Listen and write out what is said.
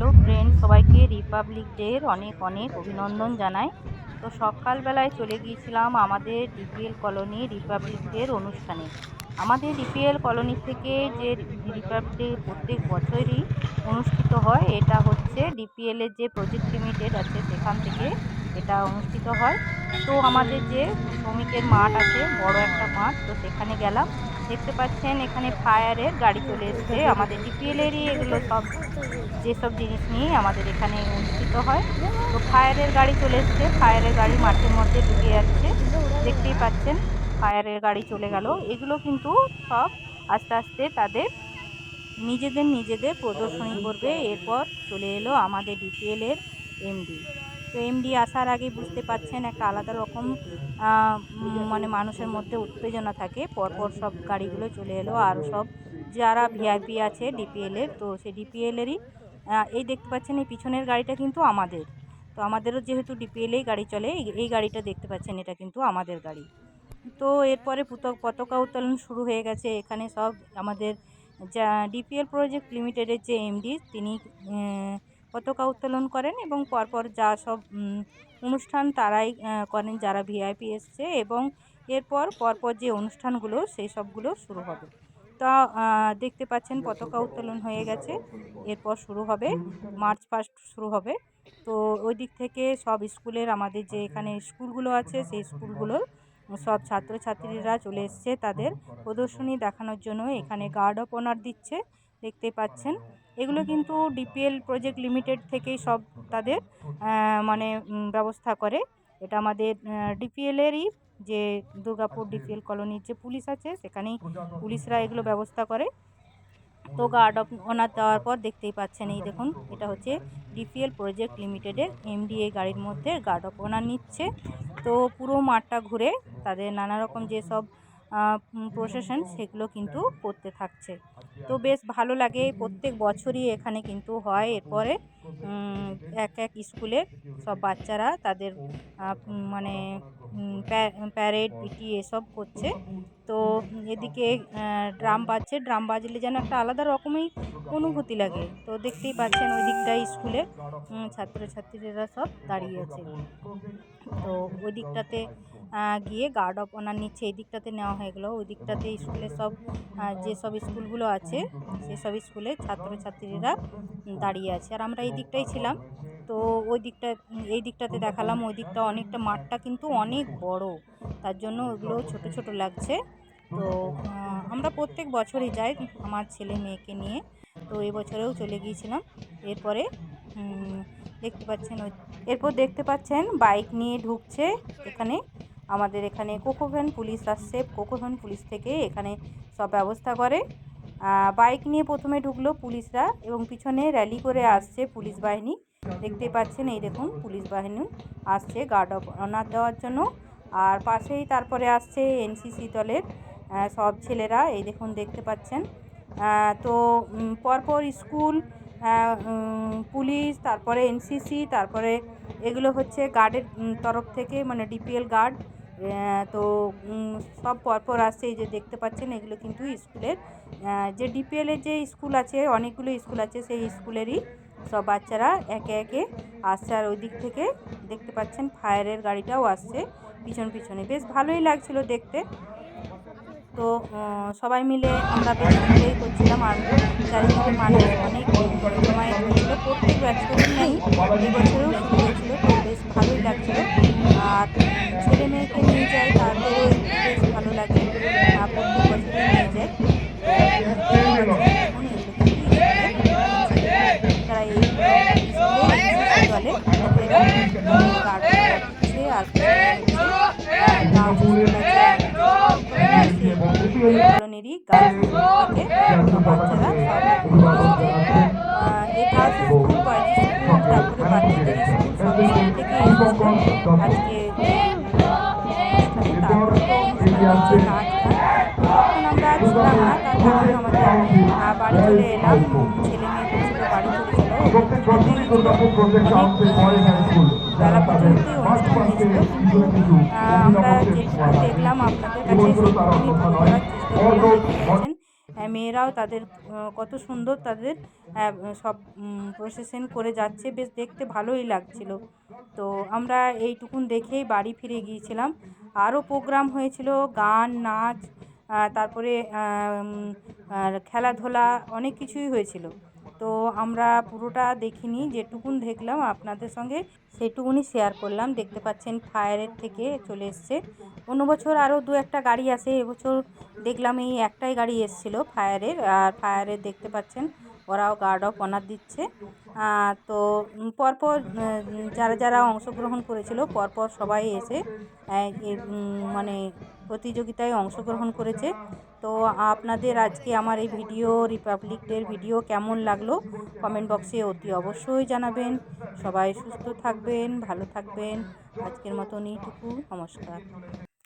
Hello friend সবাইকে Republic ডের অনেক অনেক অভিনন্দন জানাই। তো সকালবেলায় চলে গিয়েছিলাম আমাদের ডিপিএল কলোনি রিপাবলিক ডের অনুষ্ঠানে। আমাদের ডিপিএল কলোনি থেকে যে রিপাবলিক ডে প্রত্যেক বছরই অনুষ্ঠিত হয়, এটা হচ্ছে ডিপিএলের যে প্রজেক্ট লিমিটেড আছে, সেখান থেকে এটা অনুষ্ঠিত হয়। তো আমাদের যে শ্রমিকের মাঠ আছে, বড় একটা মাঠ, তো সেখানে গেলাম। দেখতে পাচ্ছেন, এখানে ফায়ারের গাড়ি চলে এসছে। আমাদের ডিপিএলেরই এগুলো সব, যেসব জিনিস নিয়ে আমাদের এখানে অনুষ্ঠিত হয়। তো ফায়ারের গাড়ি চলে এসছে। ফায়ারের গাড়ি মাঠের মধ্যে ঢুকে যাচ্ছে। দেখতেই পাচ্ছেন, ফায়ারের গাড়ি চলে গেল। এগুলো কিন্তু সব আস্তে আস্তে তাদের নিজেদের নিজেদের প্রদর্শনী করবে। এরপর চলে এলো আমাদের ডিপিএলের এমডি। তো এমডি আসার আগে বুঝতে পারছেন একটা আলাদা রকম মানে মানুষের মধ্যে উত্তেজনা থাকে। পরপর সব গাড়িগুলো চলে এলো, আর সব। যারা ভিআইপি আছে ডিপিএলের তো সেই ডিপিএলেরই এই দেখতে পাচ্ছেন এই পিছনের গাড়িটা কিন্তু আমাদের। তো আমাদেরও যেহেতু ডিপিএলেই গাড়ি চলে, এই গাড়িটা দেখতে পাচ্ছেন এটা কিন্তু আমাদের গাড়ি। তো এরপরে পতাকা উত্তোলন শুরু হয়ে গেছে। এখানে সব আমাদের, যা ডিপিএল প্রজেক্ট লিমিটেডের যে এমডি তিনি পতাকা উত্তোলন করেন এবং পরপর যা সব অনুষ্ঠান তারাই করেন, যারা ভিআইপি এসছে এবং এরপর পরপর যে অনুষ্ঠানগুলো, সেই সবগুলো শুরু হবে। তা দেখতে পাচ্ছেন পতাকা উত্তোলন হয়ে গেছে। এরপর শুরু হবে, মার্চ ফার্স্ট শুরু হবে। তো ওই দিক থেকে সব স্কুলের আমাদের যে এখানে স্কুলগুলো আছে, সেই স্কুলগুলোর সব ছাত্রছাত্রীরা চলে এসছে তাদের প্রদর্শনী দেখানোর জন্য। এখানে গার্ড অফ অনার দিচ্ছে। দেখতে পাচ্ছেন। এগুলো কিন্তু ডিপিএল প্রজেক্ট লিমিটেড থেকেই সব তাদের মানে ব্যবস্থা করে। এটা আমাদের ডিপিএলেরই যে দুর্গাপুর ডিপিএল কলোনির যে পুলিশ আছে, সেখানেই পুলিশরা এগুলো ব্যবস্থা করে। তো গার্ড অফ অনার দেওয়ার পর দেখতেই পাচ্ছেন, এই দেখুন, এটা হচ্ছে ডিপিএল প্রজেক্ট লিমিটেডের এমডিএ গাড়ির মধ্যে গার্ড অফ অনার নিচ্ছে। তো পুরো মাঠটা ঘুরে তাদের নানা রকম যেসব প্রশাসন সেগুলো কিন্তু করতে থাকছে। তো বেশ ভালো লাগে, প্রত্যেক বছরই এখানে কিন্তু হয়। এরপরে এক এক স্কুলে সব বাচ্চারা তাদের মানে প্যারেড পিটি এসব করছে। তো এদিকে ড্রাম বাজছে। ড্রাম বাজলে যেন একটা আলাদা রকমই অনুভূতি লাগে। তো দেখতেই পাচ্ছেন ওই দিকটায় স্কুলে ছাত্রছাত্রীরা সব দাঁড়িয়ে আছে। তো ওই দিকটাতে গিয়ে গার্ড অফ অনার নিচ্ছে। এই দিকটাতে নেওয়া হয়ে গেলো। ওই দিকটাতে স্কুলে সব যেসব স্কুলগুলো আছে সেসব স্কুলে ছাত্রছাত্রীরা দাঁড়িয়ে আছে। আর আমরা এই দিকটাই ছিলাম। তো ওই দিকটা, এই দিকটাতে দেখালাম, ওই দিকটা অনেকটা মাঠটা কিন্তু অনেক বড়। তার জন্য ওগুলো ছোট ছোট লাগছে। তো আমরা প্রত্যেক বছরই যাই আমার ছেলে মেয়েকে নিয়ে। তো এবছরেও চলে গিয়েছিলাম। এরপরে দেখতে পাচ্ছেন ওই, এরপর দেখতে পাচ্ছেন বাইক নিয়ে ঢুকছে এখানে। আমাদের এখানে কোকোভ্যান পুলিশ আসছে। কোকোভ্যান পুলিশ থেকে এখানে সব ব্যবস্থা করে। বাইক নিয়ে প্রথমে ঢুকলো পুলিশরা এবং পিছনে র্যালি করে আসছে পুলিশ বাহিনী। দেখতে পাচ্ছেন, এই দেখুন, পুলিশ বাহিনী আসছে গার্ড অফ অনার দেওয়ার জন্য। আর পাশেই তারপরে আসছে এনসিসি দলের সব ছেলেরা, এই দেখুন, দেখতে পাচ্ছেন। তো পরপর স্কুল পুলিশ, তারপরে এনসিসি তারপরে এগুলো হচ্ছে গার্ডের তরফ থেকে মানে ডিপিএল গার্ড তো সব পরপর আসছে, এই যে দেখতে পাচ্ছেন, এগুলো কিন্তু স্কুলের যে ডিপিএলের যে স্কুল আছে, অনেকগুলো স্কুল আছে, সেই স্কুলেরই সব বাচ্চারা একে একে আসছে আর ওই দিক থেকে দেখতে পাচ্ছেন ফায়ারের গাড়িটাও আসছে পিছন পিছনে। বেশ ভালোই লাগছিল দেখতে। তো সবাই মিলে আমরা বেশ এনজয় করছিলাম আর চারিদিকে মানুষ অনেক সময় হয়েছিল প্রত্যেক বছরই নেই, এবছরেও শুরু হয়েছিল, তো বেশ ভালোই লাগছিল। আর ছেলে মেয়েকে নিয়ে যায় তাদেরও বেশ ভালো লাগে। স্কুলে গার্লস থেকে বাচ্চারা এই গার্লস স্কুল বয়েজ স্কুল তারপরে বাচ্চাদের স্কুল সব আমরা ছিলাম না তার কারণ আমাদের বাড়ি চলে এলাম দেখলাম আপনাদের কাছে পাচ্ছেন মেয়েরাও তাদের কত সুন্দর তাদের সব প্রসেসন করে যাচ্ছে। বেশ দেখতে ভালোই লাগছিল। তো আমরা এইটুকুন দেখেই বাড়ি ফিরে গিয়েছিলাম। আরও প্রোগ্রাম হয়েছিল গান নাচ তারপরে খেলাধুলা অনেক কিছুই হয়েছিল। তো আমরা পুরোটা দেখিনি, যেটুকুন দেখলাম আপনাদের সঙ্গে সেটুকুনি শেয়ার করলাম। দেখতে পাচ্ছেন ফায়ারের থেকে চলে এসছে। অন্য বছর আরও দু একটা গাড়ি আসে, এবছর দেখলাম এই একটাই গাড়ি এসছিল ফায়ারের আর ফায়ারের দেখতে পাচ্ছেন ওরাও গার্ড অফ অনার দিচ্ছে। তো পরপর যারা যারা অংশগ্রহণ করেছিল, পরপর সবাই এসে মানে প্রতিযোগিতায় অংশগ্রহণ করেছে। তো আপনাদের আজকে আমার এই ভিডিও রিপাবলিক ডের ভিডিও কেমন লাগল? কমেন্ট বক্সে অতি অবশ্যই জানাবেন। সবাই সুস্থ থাকবেন, ভালো থাকবেন। আজকের মতন এইটুকু নমস্কার।